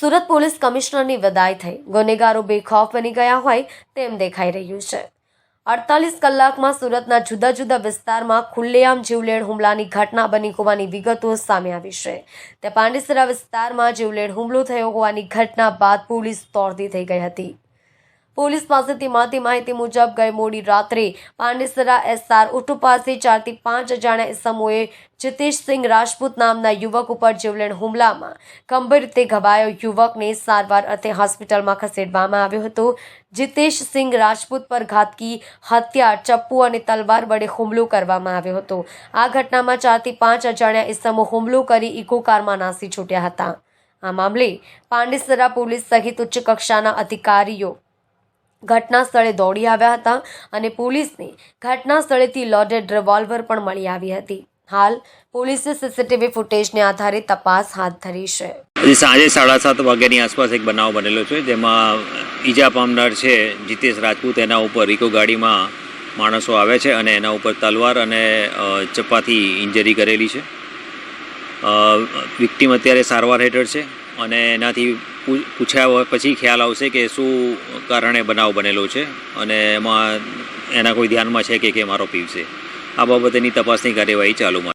Surat police કમિશનરની વિદાય થઈ. ગુનેગારો બેખોફ બની ગયા હોય તેમ દેખાઈ રહ્યું છે. અડતાલીસ કલાકમાં સુરતના જુદા જુદા વિસ્તારમાં ખુલ્લેઆમ જીવલેણ હુમલાની ઘટના બની હોવાની વિગતો સામે આવી છે. તે પાંડેસરા વિસ્તારમાં જીવલેણ હુમલો થયો હોવાની ઘટના બાદ પોલીસ દોડતી થઈ ગઈ હતી. પોલીસ પાસેથી મળતી માહિતી મુજબ ગઈ મોડી રાત્રે પાંડેસરા એસઆર ઓટો પાસે ચારથી પાંચ અજાણ્યા ઇસમોએ જીતેશસિંહ રાજપૂત નામના યુવક ઉપર જીવલેણ હુમલામાં ગંભીર રીતે ઘવાયો યુવકને સારવાર અર્થે હોસ્પિટલમાં ખસેડવામાં આવ્યો હતો. જીતેશસિંહ રાજપૂત પર ઘાતકી, હત્યા, ચપ્પુ અને તલવાર વડે હુમલો કરવામાં આવ્યો હતો. આ ઘટનામાં ચારથી પાંચ અજાણ્યા ઇસમો હુમલો કરી ઇકો કારમાં નાસી છૂટ્યા હતા. આ મામલે પાંડેસરા પોલીસ સહિત ઉચ્ચ કક્ષાના અધિકારીઓ ઘટના સ્થળે દોડી આવ્યા હતા અને પોલીસને ઘટના સ્થળેથી લોડેડ રિવોલ્વર પણ મળી આવી હતી. હાલ પોલીસે સીસીટીવી ફૂટેજને આધારે તપાસ હાથ ધરી છે. સાંજે સાડા સાત વાગ્યાની આસપાસ એક બનાવ બનેલો છે, જેમાં ઈજા પામનાર છે જીતેશ રાજપૂત. એના ઉપર ઇકો ગાડીમાં માણસો આવે છે અને એના ઉપર તલવાર અને ચપ્પાથી ઇન્જરી કરેલી છે. વિક્ટીમ અત્યારે સારવાર હેઠળ છે અને એનાથી પૂછ્યા પછી ખ્યાલ આવશે કે શું કારણે બનાવ બનેલો છે અને એમાં, એના કોઈ ધ્યાનમાં છે કે કેમ આરોપી છે. આ બાબતેની તપાસની કાર્યવાહી ચાલુમાં